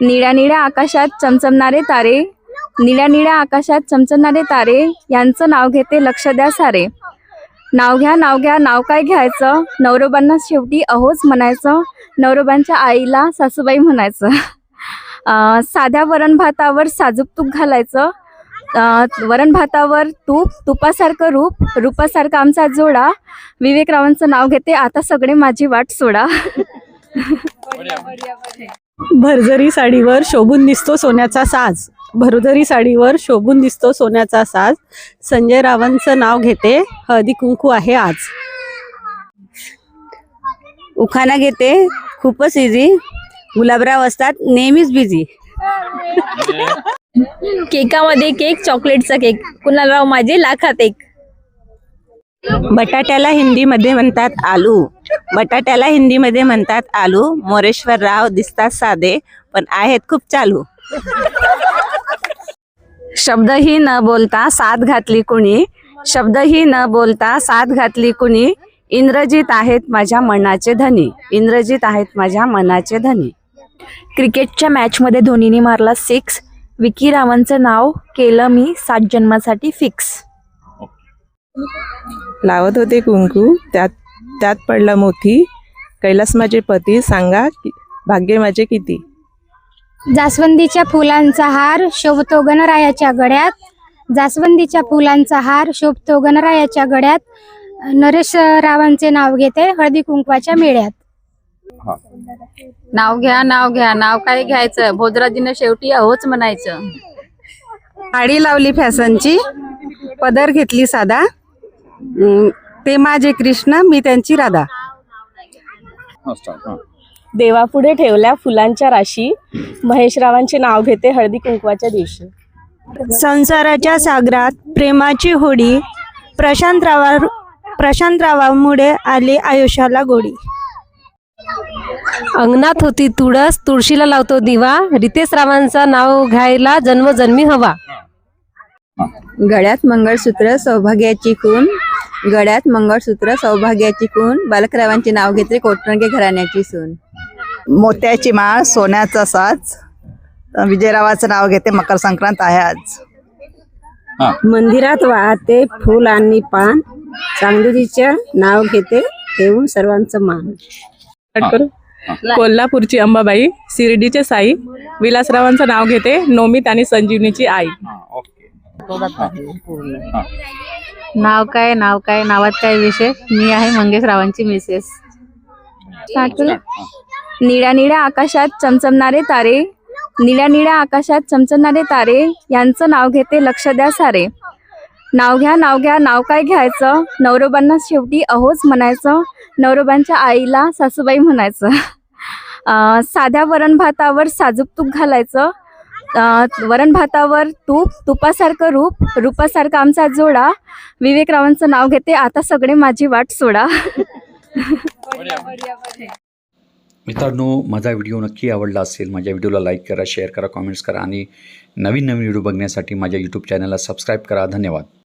निळ्या निळ्या आकाशात चमचमणारे तारे निळ्या निळ्या आकाशात चमचमणारे तारे यांचं नाव घेते लक्ष द्या सारे. नाव घ्या नाव घ्या नाव काय घ्यायचं? नवरोबांना शेवटी अहोच म्हणायचं. नवरोबांच्या आईला सासूबाई म्हणायचं. साध्या वरण भातावर साजूक तूप घालायचं. वरण भातावर तूप तुपासारखं रूप रूपासारखा आमचा जोडा. विवेकरावांचं नाव घेते आता सगळे माझी वाट सोडा. भरजरी साडीवर शोभून दिसतो सोन्याचा साज. भरजरी साडीवर शोभून दिसतो सोन्याचा साज. संजय रावांचं नाव घेते. हळदी कुंकू आहे आज. उखाणा घेते. खूपच इझी गुलाबराव असतात नेहमीच बिझी केकामध्ये केक चॉकलेटचा केक. कुणालराव माझे लाखात एक. बटाट्याला हिंदीमध्ये म्हणतात आलू. बटाट्याला हिंदीमध्ये म्हणतात आलू. मोरेश्वर राव दिसतात साधे पण आहेत खूप चालू. शब्दही न बोलता साथ घातली कुणी? शब्दही न बोलता साथ घातली कुणी? इंद्रजित आहेत माझ्या मनाचे धनी. इंद्रजित आहेत माझ्या मनाचे धनी. क्रिकेटच्या मॅचमध्ये धोनीने मारला सिक्स विकी रावांचं नाव केलं मी सात जन्मासाठी फिक्स लावत होते कुंकू. त्यात त्यात पडला मोती. कैलास माझे पती सांगा भाग्य माझे किती? जास्वंदीच्या फुलांचा हार शोभतो गणरायाच्या गळ्यात. जास्वंदीच्या फुलांचा हार शोभतो गणरायाच्या गळ्यात. नरेश रावांचे नाव घेते हळदी कुंकवाच्या मेळ्यात. नाव घ्या नाव घ्या. नाव काय घ्यायचं? भोजराजीनं शेवटी अहोच म्हणायचं. साडी लावली फॅशनची. पदर घेतली साधा. ते माझे कृष्ण मी त्यांची राधा. देवापुढे ठेवल्या फुलांच्या राशी महेशरावांचे नाव घेते हळदी कुंकवाच्या दिवशी. संसाराच्या सागरात प्रेमाची होडी प्रशांतरावा प्रशांतरावामुळे आली आयुष्याला गोडी. अंगणात होती तुळस तुळशीला लावतो दिवा रितेश रावांचं नाव घ्यायला जन्मजन्मी हवा. गळ्यात मंगळसूत्र सौभाग्याची खून गळ्यात मंगळसूत्र सौभाग्याची खून बालकरावांचे नाव घेते कोटरंगे घराण्याची सून. मोत्याची माळ सोन्याचा साज विजयरावाचं नाव घेते मकर संक्रांत आहे आज. मंदिरात वाहते फुल आणि पान. चांदुरीच्या नाव घेते ठेवून सर्वांचं मान. कोल्हापूरची अंबाबाई शिर्डीचे साई विलासरावांचं नाव घेते नोमित आणि संजीवनीची आई. नाव काय नाव काय नावात काय विशेष? मी आहे मंगेश रावांची मिसेस निळ्या निळ्या आकाशात चमचमणारे तारे. निळ्या निळ्या आकाशात चमचमणारे तारे. यांचं नाव घेते लक्ष द्या सारे. नाव घ्या नाव घ्या नाव काय घ्यायचं? नवरोबांना शेवटी अहोच म्हणायचं. नवरोबांच्या आईला सासूबाई म्हणायचं. अं, साध्या वरण भातावर साजूक तूप घालायचं. वरण भातावर तूप तुपासारखं रूप रूपासारखा आमचा जोडा. विवेकरावांचं नाव घेते. आता सगळे माझी वाट सोडा. मित्रांनो माझा व्हिडिओ नक्की आवडला असेल माझ्या व्हिडिओला लाईक करा शेअर करा कॉमेंट्स करा आणि नवीन नवीन व्हिडिओ बघण्यासाठी माझ्या यूट्यूब चॅनलला सबस्क्राईब करा. धन्यवाद.